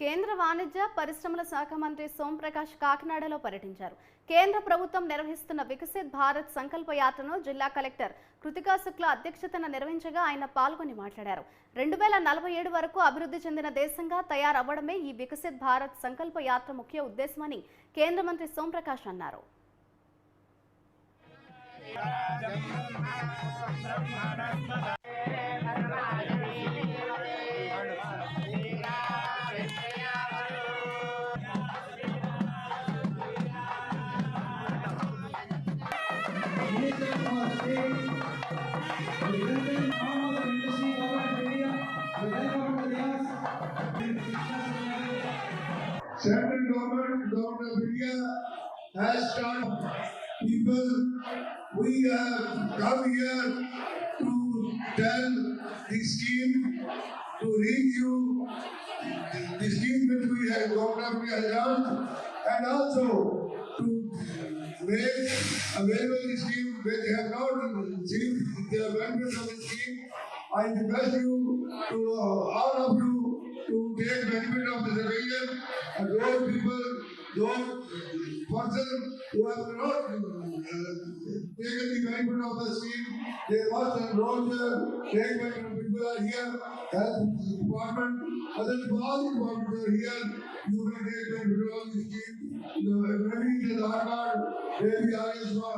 కేంద్ర వాణిజ్య పరిశ్రమల శాఖ మంత్రి సోంప్రకాష్ కాకినాడలో పర్యటించారు కేంద్ర ప్రభుత్వం నిర్వహిస్తున్న వికసిత్ భారత్ సంకల్ప యాత్రను జిల్లా కలెక్టర్ కృతికా శుక్ల అధ్యక్షతన నిర్వహించగా ఆయన పాల్గొని మాట్లాడారు రెండు వేల నలభై ఏడు వరకు అభివృద్ధి చెందిన దేశంగా తయారవ్వడమే ఈ వికసిత్ భారత్ సంకల్ప యాత్ర ముఖ్య ఉద్దేశమని కేంద్ర మంత్రి సోంప్రకాష్ అన్నారు Central government, government of India has started people, we have come here to tell the scheme, to review the- the scheme which we have, government has done, and also to make available the scheme which have not seen the benefit of the scheme. I request you to, uh, all of you, to take benefit of this occasion, and those people, those persons who have not uh, taken the benefit of the scheme, they must enroll there, take benefit, people are here, health department, other all departments are here, you can take benefit of the scheme. The, maybe the Aadhaar card, maybe Ayushman,